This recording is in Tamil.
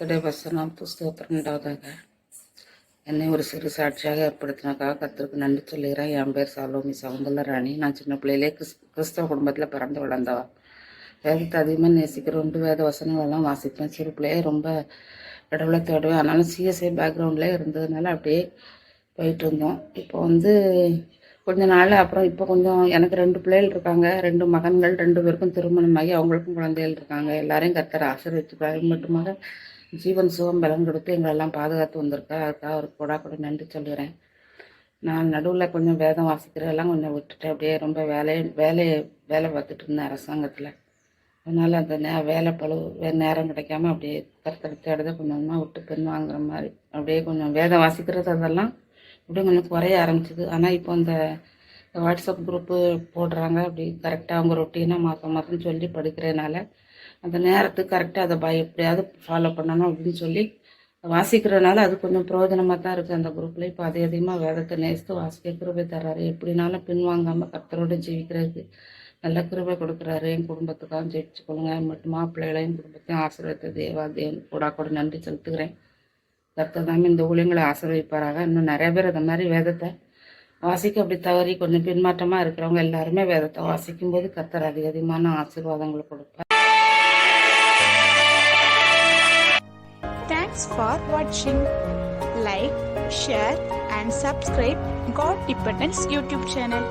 கர்த்தருடைய வசனம் புஸ்தகம் ரெண்டாவதாக என்னை ஒரு சிறு சாட்சியாக ஏற்படுத்தினக்காக கர்த்தருக்கு நன்றி சொல்லுகிறேன். என் பேர் சாலோமி சவுந்தல ராணி. நான் சின்ன பிள்ளையிலே கிறிஸ் கிறிஸ்தவ குடும்பத்தில் பிறந்து வளர்ந்தவா. வேதத்தை அதிகமாக நேசிக்கிற ரெண்டு வேத வசனங்கள்லாம் வாசிப்பேன். சிறு பிள்ளையே ரொம்ப கடவுளை தேடுவேன். ஆனாலும் சிஎஸ்ஐ பேக்ரவுண்ட்லேயே இருந்ததுனால அப்படியே போயிட்டு இருந்தோம். இப்போ வந்து கொஞ்ச நாள் அப்புறம் இப்போ கொஞ்சம் எனக்கு ரெண்டு பிள்ளைகள் இருக்காங்க. ரெண்டு மகன்கள் ரெண்டு பேருக்கும் திருமணமாகி அவங்களுக்கும் குழந்தைகள் இருக்காங்க. எல்லாரையும் கர்த்தர் ஆசீர்வதிச்சுக்கிறார் மட்டுமாக ஜீவன் சுகம் பலன் கொடுத்து எங்களெல்லாம் பாதுகாத்து வந்திருக்கா. அதுக்காக அவருக்கு கூட கூட நன்றி சொல்கிறேன் நான் நடுவில் கொஞ்சம் வேதம் வாசிக்கிறதெல்லாம் கொஞ்சம் விட்டுட்டு அப்படியே ரொம்ப வேலையை வேலையை வேலை பார்த்துட்டு இருந்தேன் அரசாங்கத்தில். அதனால் அந்த நே வேலை பழு வே நேரம் கிடைக்காம அப்படியே கருத்தடுத்து இடத்த கொஞ்சம் கொஞ்சமாக விட்டு பெண் வாங்குற மாதிரி அப்படியே கொஞ்சம் வேதம் வாசிக்கிறது அதெல்லாம் அப்படியே கொஞ்சம் குறைய ஆரம்பிச்சிது. ஆனால் இப்போ அந்த வாட்ஸ்அப் குரூப்பு போடுறாங்க. அப்படி கரெக்டாக அவங்க ரொட்டீனாக மாதம் மாதம் சொல்லி படிக்கிறதுனால அந்த நேரத்துக்கு கரெக்டாக அதை பய எப்படியாவது ஃபாலோ பண்ணணும் அப்படின்னு சொல்லி வாசிக்கிறதுனால அது கொஞ்சம் பிரயோஜனமாக தான் இருக்குது அந்த குரூப்பில் இப்போ அதே அதிகமாக வேதத்தை நேசித்து வாசிக்க கிருபை தர்றாரு. எப்படினாலும் பின்வாங்காமல் கர்த்தரோட ஜீவிக்கிறதுக்கு நல்ல கிருபை கொடுக்குறாரு. என் குடும்பத்துக்காக ஜெயிச்சு கொள்ளுங்க. மட்டும் மாப்பிள்ளைகளையும் குடும்பத்தையும் ஆசீர்வதித்த தேவா தேவன் கூட கூட நன்றி செலுத்துகிறேன். கர்த்தர் தாமே இந்த ஊழியங்களை ஆசீர்வதிப்பாராக. இன்னும் நிறைய பேர் அந்த மாதிரி வேதத்தை வாசிக்க அப்படி தவறி கொஞ்சம் பின்மாற்றமாக இருக்கிறவங்க எல்லாருமே வேதத்தை வாசிக்கும் போது கத்தர் அதிக அதிகமான ஆசீர்வாதங்களை கொடுப்பார். தேங்க்ஸ் ஃபார் வாட்சிங் like share and subscribe God dependence YouTube channel